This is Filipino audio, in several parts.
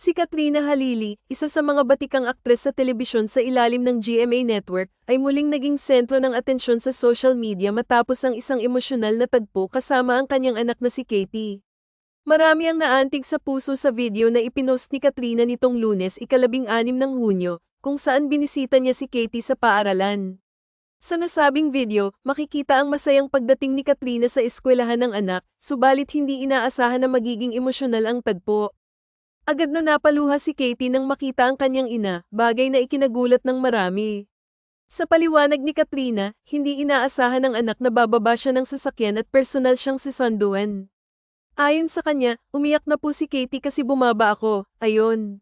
Si Katrina Halili, isa sa mga batikang aktres sa telebisyon sa ilalim ng GMA Network, ay muling naging sentro ng atensyon sa social media matapos ang isang emosyonal na tagpo kasama ang kanyang anak na si Katie. Marami ang naantig sa puso sa video na ipinost ni Katrina nitong lunes ikalabing anim ng Hunyo, kung saan binisita niya si Katie sa paaralan. Sa nasabing video, makikita ang masayang pagdating ni Katrina sa eskwelahan ng anak, subalit hindi inaasahan na magiging emosyonal ang tagpo. Agad na napaluha si Katie nang makita ang kanyang ina, bagay na ikinagulat ng marami. Sa paliwanag ni Katrina, hindi inaasahan ng anak na bababa siya ng sasakyan at personal siyang sisanduan. Ayon sa kanya, umiyak na po si Katie kasi bumaba ako, ayon.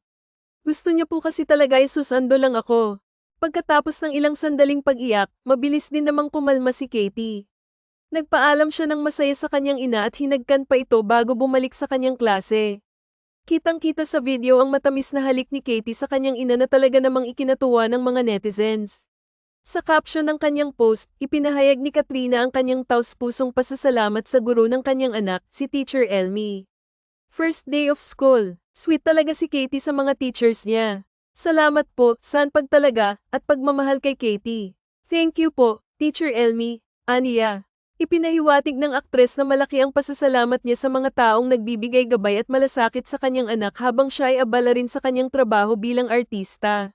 Gusto niya po kasi talaga ay susando lang ako. Pagkatapos ng ilang sandaling pag-iyak, mabilis din namang kumalma si Katie. Nagpaalam siya ng masaya sa kanyang ina at hinagkan pa ito bago bumalik sa kanyang klase. Kitang-kita sa video ang matamis na halik ni Katie sa kanyang ina na talaga namang ikinatuwa ng mga netizens. Sa caption ng kanyang post, ipinahayag ni Katrina ang kanyang taus-pusong pasasalamat sa guro ng kanyang anak, si Teacher Elmi. First day of school, sweet talaga si Katie sa mga teachers niya. Salamat po, san pagtalaga, at pagmamahal kay Katie. Thank you po, Teacher Elmi, Aniya. Ipinahiwatig ng aktres na malaki ang pasasalamat niya sa mga taong nagbibigay gabay at malasakit sa kanyang anak habang siya ay abala rin sa kanyang trabaho bilang artista.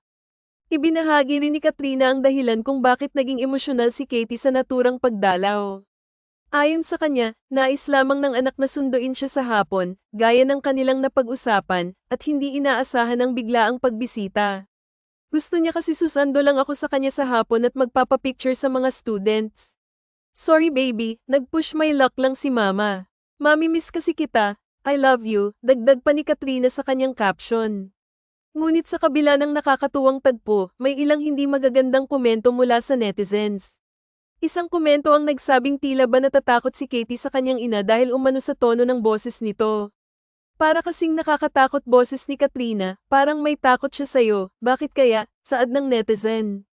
Ibinahagi rin ni Katrina ang dahilan kung bakit naging emosyonal si Katie sa naturang pagdalaw. Ayon sa kanya, nais lamang ng anak na sunduin siya sa hapon, gaya ng kanilang napag-usapan, at hindi inaasahan ang biglaang pagbisita. Gusto niya kasi susando lang ako sa kanya sa hapon at magpapapicture sa mga students. Sorry baby, nag-push my luck lang si mama. Mami miss kasi kita, I love you, dagdag pa ni Katrina sa kanyang caption. Ngunit sa kabila ng nakakatuwang tagpo, may ilang hindi magagandang komento mula sa netizens. Isang komento ang nagsabing tila ba natatakot si Katie sa kanyang ina dahil umano sa tono ng boses nito. Para kasing nakakatakot boses ni Katrina, parang may takot siya sa'yo, bakit kaya, saad ng netizen.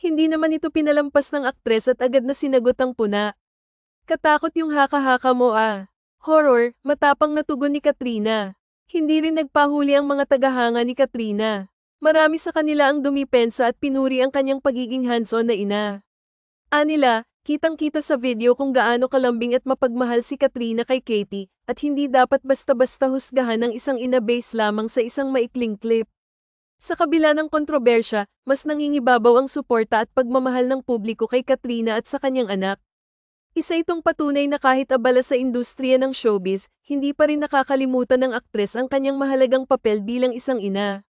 Hindi naman ito pinalampas ng aktres at agad na sinagot ang puna. Katakot yung haka-haka mo ah. Horror, matapang na tugon ni Katrina. Hindi rin nagpahuli ang mga tagahanga ni Katrina. Marami sa kanila ang dumipensa at pinuri ang kanyang pagiging hands-on na ina. Anila, kitang-kita sa video kung gaano kalambing at mapagmahal si Katrina kay Katie, at hindi dapat basta-basta husgahan ng isang ina base lamang sa isang maikling clip. Sa kabila ng kontrobersya, mas nangingibabaw ang suporta at pagmamahal ng publiko kay Katrina at sa kanyang anak. Isa itong patunay na kahit abala sa industriya ng showbiz, hindi pa rin nakakalimutan ng aktres ang kanyang mahalagang papel bilang isang ina.